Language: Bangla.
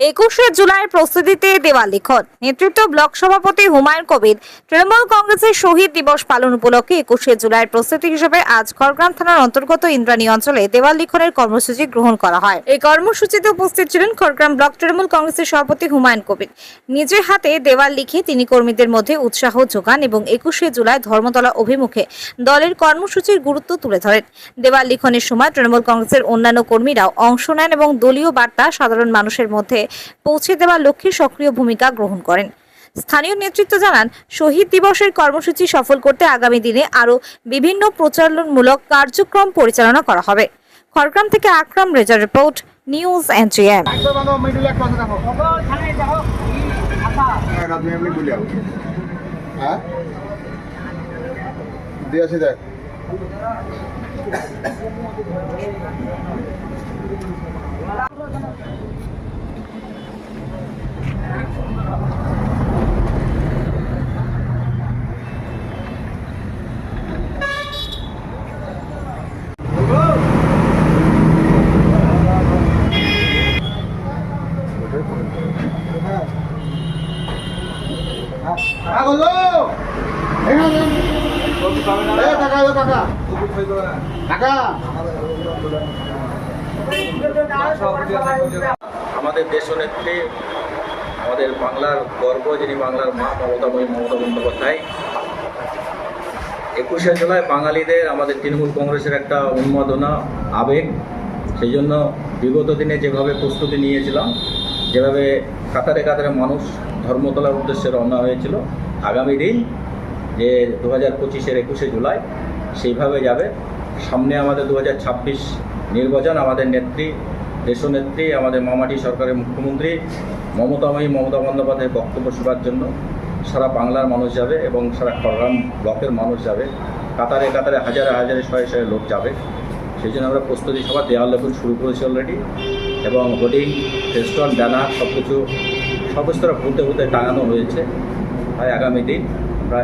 একুশে জুলাইয়ের প্রস্তুতিতে দেওয়াল লিখন। নেতৃত্ব ব্লক সভাপতি হুমায়ুন কবির তৃণমূল কংগ্রেসের শহীদ দিবস পালন উপলক্ষে একুশে জুলাইয়ের প্রস্তুতি হিসেবে আজ খড়গ্রাম থানার অন্তর্গত ইন্দ্রাণী অঞ্চলে দেওয়াল লিখনের কর্মসূচি গ্রহণ করা হয়। এই কর্মসূচিতে উপস্থিত ছিলেন খড়গ্রাম ব্লক তৃণমূল কংগ্রেসের সভাপতি হুমায়ুন কবির। নিজের হাতে দেওয়াল লিখে তিনি কর্মীদের মধ্যে উৎসাহ যোগান এবং একুশে জুলাই ধর্মতলা অভিমুখে দলের কর্মসূচির গুরুত্ব তুলে ধরেন। দেওয়াল লিখনের সময় তৃণমূল কংগ্রেসের অন্যান্য কর্মীরাও অংশ নেন এবং দলীয় বার্তা সাধারণ মানুষের মধ্যে পৌঁছে দেওয়ার লক্ষ্যে সক্রিয় ভূমিকা গ্রহণ করেন। স্থানীয় নেতৃত্ব জানান, শহীদ দিবসের কর্মসূচি সফল করতে আগামী দিনে আরও বিভিন্ন প্রচারণমূলক কার্যক্রম পরিচালনা করা হবে। খড়গ্রাম থেকে আকরাম রেজার রিপোর্ট, নিউজ এনজিএম একবার হ্যাঁ দেশ আমাদের আমাদের বাংলার গর্ব, যিনি বাংলার মা মমতাময়ী মমতা বন্দ্যোপাধ্যায়। একুশে জুলাই বাঙালিদের, আমাদের তৃণমূল কংগ্রেসের একটা উন্মাদনা, আবেগ। সেই জন্য বিগত দিনে যেভাবে প্রস্তুতি নিয়েছিলাম যেভাবে কাতারে কাতারে মানুষ ধর্মতলার উদ্দেশ্যে রওনা হয়েছিল, আগামী দিন যে দু হাজার পঁচিশের একুশে জুলাই, সেইভাবে যাবে। সামনে আমাদের দু হাজার ছাব্বিশ নির্বাচন, আমাদের নেত্রী, দেশনেত্রী, আমাদের মামাটি সরকারের মুখ্যমন্ত্রী, মমতাময়ী মমতা বন্দ্যোপাধ্যায়ের বক্তব্য শোনার জন্য সারা বাংলার মানুষ যাবে এবং সারা খড়গ্রাম ব্লকের মানুষ যাবে। কাতারে কাতারে হাজারে হাজারে শয়ে শয়ে লোক যাবে। সেই জন্য আমরা প্রস্তুতি সভা দেওয়াল লেখন শুরু করেছি অলরেডি এবং হোর্ডিং ফেস্টন ব্যানার সব কিছু সব স্তরে ফুটে ভূতে টাঙানো হয়েছে। তাই আগামী দিন আমরা